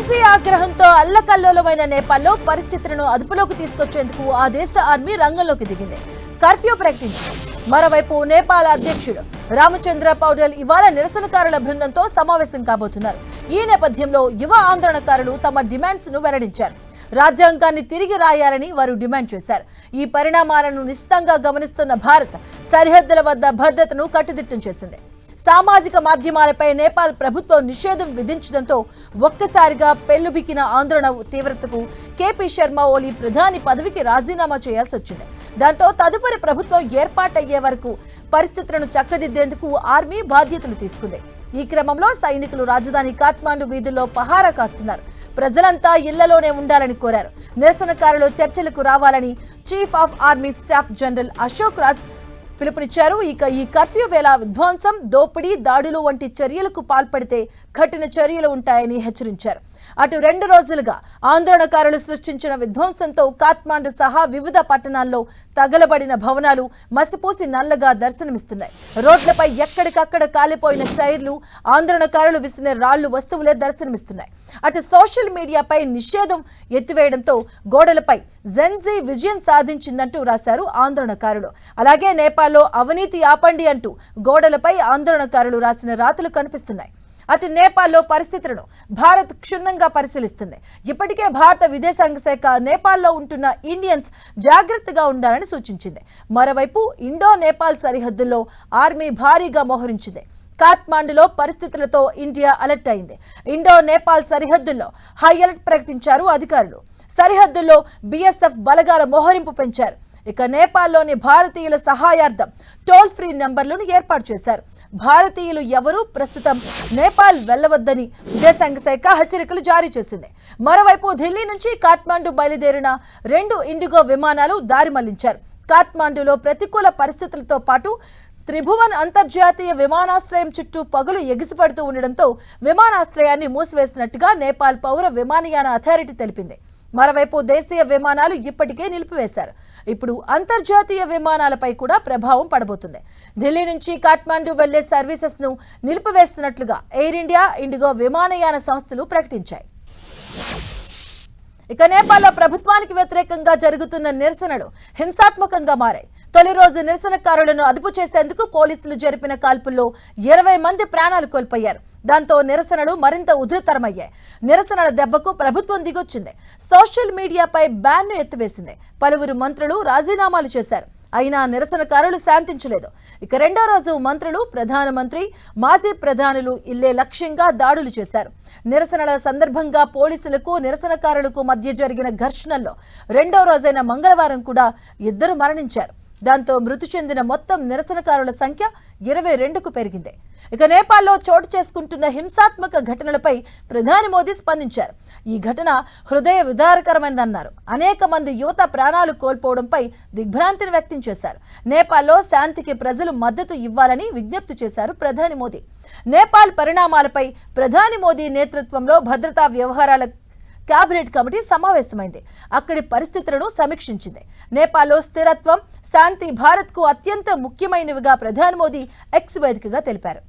ఆగ్రహంతో అల్లకల్లోలమైన నేపాల్లో పరిస్థితులను అదుపులోకి తీసుకొచ్చేందుకు ఆ దేశ ఆర్మీ రంగంలోకి దిగింది. కర్ఫ్యూ ప్రకటించింది. మరోవైపు నేపాల్ అధ్యక్షుడు రామచంద్ర పౌడల్ ఇవాళ నిరసనకారుల బృందంతో సమావేశం కాబోతున్నారు. ఈ నేపథ్యంలో యువ ఆందోళనకారులు తమ డిమాండ్స్ను వెల్లడించారు. రాజ్యాంగాన్ని తిరిగి రాయాలని వారు డిమాండ్ చేశారు. ఈ పరిణామాలను నిశ్చితంగా గమనిస్తున్న భారత్ సరిహద్దుల వద్ద భద్రతను కట్టుదిట్టం చేసింది. సామాజిక మాధ్యమాలపై నేపాల్ ప్రభుత్వం నిషేధం విధించడంతో ఒక్కసారిగా పెళ్ళుబికిన ఆందోళన తీవ్రతకు కేపీ శర్మ ఓలీ ప్రధాని పదవికి రాజీనామా చేయాల్సి వచ్చింది. దాంతో తదుపరి ప్రభుత్వం ఏర్పాటయ్యే వరకు పరిస్థితులను చక్కదిద్దేందుకు ఆర్మీ బాధ్యతలు తీసుకుంది. ఈ క్రమంలో సైనికులు రాజధాని కాఠ్మాండు వీధుల్లో పహారా కాస్తున్నారు. ప్రజలంతా ఇళ్ళలోనే ఉండాలని కోరారు. నిరసనకారులు చర్చలకు రావాలని chief of army staff general Ashok Raj పిలుపునిచ్చారు. ఇక ఈ కర్ఫ్యూ వేళ విధ్వంసం దోపిడీ దాడులు వంటి చర్యలకు పాల్పడితే కఠిన చర్యలు ఉంటాయని హెచ్చరించారు. అటు రెండు రోజులుగా ఆందోళనకారులు సృష్టించిన విధ్వంసంతో కాత్మాండు సహా వివిధ పట్టణాల్లో తగలబడిన భవనాలు మసిపూసి నల్లగా దర్శనమిస్తున్నాయి. రోడ్లపై ఎక్కడికక్కడ కాలిపోయిన టైర్లు ఆందోళనకారులు విసిన రాళ్ళు వస్తువులే దర్శనమిస్తున్నాయి. అటు సోషల్ మీడియాపై నిషేధం ఎత్తివేయడంతో గోడలపై జెన్జీ విజయం సాధించిందంటూ రాశారు ఆందోళనకారులు. అలాగే నేపాల్లో అవినీతి ఆపండి అంటూ గోడలపై ఆందోళనకారులు రాసిన రాతలు కనిపిస్తున్నాయి. అటు నేపాల్లో పరిస్థితులను భారత్ క్షుణ్ణంగా పరిశీలిస్తుంది. ఇప్పటికే భారత విదేశాంగ శాఖ నేపాల్లో ఉంటున్న ఇండియన్స్ జాగ్రత్తగా ఉండాలని సూచించింది. మరోవైపు ఇండో నేపాల్ సరిహద్దుల్లో ఆర్మీ భారీగా మోహరించింది. కాత్మాండులో పరిస్థితులతో ఇండియా అలర్ట్ అయింది. ఇండో నేపాల్ సరిహద్దుల్లో హై అలర్ట్ ప్రకటించారు అధికారులు. సరిహద్దుల్లో బీఎస్ఎఫ్ బలగాల మోహరింపు పెంచారు. ఇక నేపాల్లోని భారతీయుల సహాయార్థం టోల్ ఫ్రీ నెంబర్లను ఏర్పాటు చేశారు. భారతీయులు ఎవరూ ప్రస్తుతం నేపాల్ వెళ్ళవద్దని విదేశాంగ శాఖ హెచ్చరికలు జారీ చేసింది. మరోవైపు ఢిల్లీ నుంచి కాఠ్మండు బయలుదేరిన రెండు ఇండిగో విమానాలు దారి మళ్ళించారు. కాఠ్మాండులో ప్రతికూల పరిస్థితులతో పాటు త్రిభువన్ అంతర్జాతీయ విమానాశ్రయం చుట్టూ పగులు ఎగిసిపడుతూ ఉండడంతో విమానాశ్రయాన్ని మూసివేసినట్టుగా నేపాల్ పౌర విమానయాన అథారిటీ తెలిపింది. మరోవైపు దేశీయ విమానాలు ఇప్పటికే నిలిపివేశారు. ఇప్పుడు అంతర్జాతీయ విమానాలపై కూడా ప్రభావం పడబోతుంది. ఢిల్లీ నుంచి కాఠ్మాండు వెళ్ళే సర్వీసెస్ను నిలిపివేస్తున్నట్లుగా ఎయిర్ ఇండియా ఇండిగో విమానయాన సంస్థలు ప్రకటించాయి. ఇక నేపాల్లో ప్రభుత్వానికి వ్యతిరేకంగా జరుగుతున్న నిరసనలు హింసాత్మకంగా మారాయి. తొలి రోజు నిరసనకారులను అదుపు చేసేందుకు పోలీసులు జరిపిన కాల్పుల్లో ఇరవై మంది ప్రాణాలు కోల్పోయారు. దాంతో నిరసనలు మరింత ఉధృతరమయ్యాయి నిరసనల దెబ్బకు ప్రభుత్వం దిగొచ్చింది. సోషల్ మీడియాపై బ్యాన్ను ఎత్తివేసింది. పలువురు మంత్రులు రాజీనామాలు చేశారు. అయినా నిరసనకారులు శాంతించలేదు. ఇక రెండో రోజు మంత్రులు ప్రధానమంత్రి మాజీ ప్రధానులు ఇల్లే లక్ష్యంగా దాడులు చేశారు. నిరసనల సందర్భంగా పోలీసులకు నిరసనకారులకు మధ్య జరిగిన ఘర్షణల్లో రెండో రోజైన మంగళవారం కూడా ఇద్దరు మరణించారు. దాంతో మృతి చెందిన మొత్తం నిరసనకారుల సంఖ్య ఇరవై రెండుకు పెరిగింది. ఇక నేపాల్లో చోటు చేసుకుంటున్న హింసాత్మక ఘటనలపై ప్రధాని మోదీ స్పందించారు. ఈ ఘటన హృదయ విదారకరమైందన్నారు. అనేక మంది యువత ప్రాణాలు కోల్పోవడంపై దిగ్భ్రాంతిని వ్యక్తం చేశారు. నేపాల్లో శాంతికి ప్రజలు మద్దతు ఇవ్వాలని విజ్ఞప్తి చేశారు ప్రధాని మోదీ. నేపాల్ పరిణామాలపై ప్రధాని మోదీ నేతృత్వంలో భద్రతా వ్యవహారాల కేబినెట్ కమిటీ సమావేశమైంది. అక్కడి పరిస్థితులను సమీక్షించింది. నేపాల్లో స్థిరత్వం శాంతి భారత్కు అత్యంత ముఖ్యమైనవిగా ప్రధాని మోదీ ఎక్స్ వేదికగా తెలిపారు.